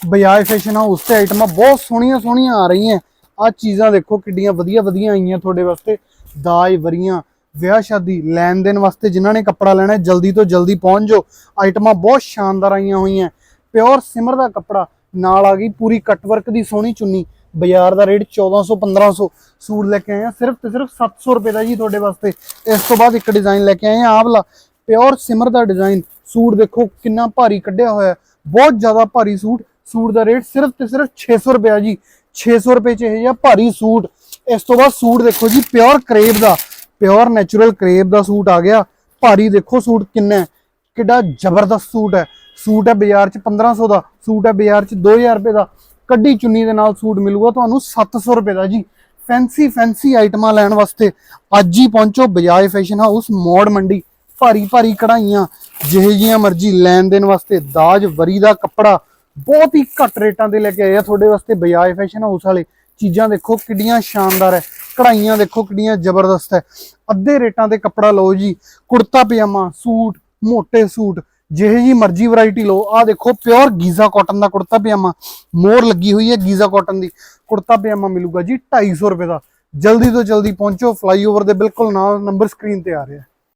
Bajaj fashion house ਤੇ ਆਈਟਮਾਂ ਬਹੁਤ ਸੋਹਣੀਆਂ ਸੋਹਣੀਆਂ ਆ ਰਹੀਆਂ। ਆ ਚੀਜ਼ਾਂ ਦੇਖੋ, ਕਿੱਡੀਆਂ ਵਧੀਆ ਵਧੀਆ ਆਈਆਂ ਤੁਹਾਡੇ ਵਾਸਤੇ। ਦਾਜ ਵਰੀਆਂ, ਵਿਆਹ ਸ਼ਾਦੀ, ਲੈਣ ਦੇਣ ਵਾਸਤੇ ਜਿਨ੍ਹਾਂ ਨੇ ਕੱਪੜਾ ਲੈਣਾ ਹੈ ਜਲਦੀ ਤੋਂ ਜਲਦੀ ਪਹੁੰਚ ਜਾਓ। ਆਈਟਮਾਂ ਬਹੁਤ ਸ਼ਾਨਦਾਰ ਆਈਆਂ ਹੋਈਆਂ। ਪਿਓਰ ਸਿਮਰ ਦਾ ਕੱਪੜਾ ਨਾਲ ਆ ਗਈ, ਪੂਰੀ ਕਟਵਰਕ ਦੀ ਸੋਹਣੀ ਚੁੰਨੀ। ਬਾਜ਼ਾਰ ਦਾ ਰੇਟ 1400 1500 ਸੂਟ ਲੈ ਕੇ ਆਏ ਆ ਸਿਰਫ ਤੇ ਸਿਰਫ 700 ਰੁਪਏ ਦਾ ਜੀ ਤੁਹਾਡੇ ਵਾਸਤੇ। ਇਸ ਤੋਂ ਬਾਅਦ ਇੱਕ ਡਿਜ਼ਾਈਨ ਲੈ ਕੇ ਆਏ ਆ ਆਹ ਪਿਓਰ ਸਿਮਰ ਦਾ ਡਿਜ਼ਾਈਨ ਸੂਟ ਦੇਖੋ, ਕਿੰਨਾ ਭਾਰੀ ਕੱਢਿਆ ਹੋਇਆ ਬਹੁਤ ਜ਼ਿਆਦਾ ਭਾਰੀ ਸੂਟ। ਸੂਟ ਦਾ ਰੇਟ ਸਿਰਫ ਤੇ ਸਿਰਫ 600 ਰੁਪਏ ਜੀ। 600 ਰੁਪਏ ਚ ਇਹ ਜਿਹਾ ਭਾਰੀ ਸੂਟ। ਇਸ ਤੋਂ ਬਾਅਦ ਸੂਟ ਦੇਖੋ ਜੀ ਪਿਓਰ ਕਰੇਬ ਦਾ ਪਿਓਰ ਨੈਚੁਰਲ ਕਰੇਬ ਦਾ ਸੂਟ ਆ ਗਿਆ। ਭਾਰੀ ਦੇਖੋ ਸੂਟ ਕਿੰਨਾ ਕਿੱਡਾ ਜ਼ਬਰਦਸਤ ਸੂਟ ਹੈ। ਸੂਟ ਹੈ ਬਾਜ਼ਾਰ ਚ 1500 ਦਾ, ਸੂਟ ਹੈ ਬਾਜ਼ਾਰ ਚ 2000 ਰੁਪਏ ਦਾ। ਕੱਢੀ ਚੁੰਨੀ ਦੇ ਨਾਲ ਸੂਟ ਮਿਲੂਗਾ ਤੁਹਾਨੂੰ 700 ਰੁਪਏ ਦਾ ਜੀ। ਫੈਂਸੀ ਫੈਂਸੀ ਆਈਟਮਾਂ ਲੈਣ ਵਾਸਤੇ ਅੱਜ ਹੀ ਪਹੁੰਚੋ ਬਜਾਏ ਫੈਸ਼ਨ ਹਾਊਸ ਮੋੜ ਮੰਡੀ। ਭਾਰੀ ਭਾਰੀ ਕਢਾਈਆਂ, ਜਿਹੇ ਜੀਆਂ ਮਰਜ਼ੀ ਲੈਣ ਦੇਣ ਵਾਸਤੇ ਦਾਜ, ਵਰੀ ਦਾ ਕੱਪੜਾ ਬਹੁਤ ਹੀ ਘੱਟ ਰੇਟਾਂ ਤੇ ਲੈ ਕੇ ਆਏ ਆ ਤੁਹਾਡੇ ਵਾਸਤੇ ਬਜਾਜ ਫੈਸ਼ਨ ਹਾਊਸ ਵਾਲੇ। ਚੀਜ਼ਾਂ ਦੇਖੋ ਕਿੱਡੀਆਂ ਸ਼ਾਨਦਾਰ ਹੈ। ਕਢਾਈਆਂ ਦੇਖੋ ਕਿੰਨੀਆਂ ਜ਼ਬਰਦਸਤ ਹੈ। ਅੱਧੇ ਰੇਟਾਂ ਤੇ ਕੱਪੜਾ ਲਓ ਜੀ, ਕੁੜਤਾ, ਪਜਾਮਾ, ਸੂਟ ਮੋٹے ਸੂਟ, ਜਿਹੇ ਜੀ ਮਰਜ਼ੀ ਵੈਰਾਈਟੀ ਲਓ। ਆਹ ਦੇਖੋ ਪਿਓਰ ਗੀਜ਼ਾ ਕਾਟਨ ਦਾ ਕੁੜਤਾ, ਪਜਾਮਾ। ਮੋਰ ਲੱਗੀ ਹੋਈ ਹੈ ਗੀਜ਼ਾ ਕਾਟਨ ਦੀ। ਕੁੜਤਾ, ਪਜਾਮਾ ਮਿਲੂਗਾ ਜੀ 250 ਰੁਪਏ ਦਾ। ਜਲਦੀ ਤੋਂ ਜਲਦੀ ਪਹੁੰਚੋ। ਫਲਾਈਓਵਰ ਦੇ ਬਿਲਕੁਲ ਨਾਲ ਨੰਬਰ ਸਕਰੀਨ ਤੇ ਆ ਰਿਹਾ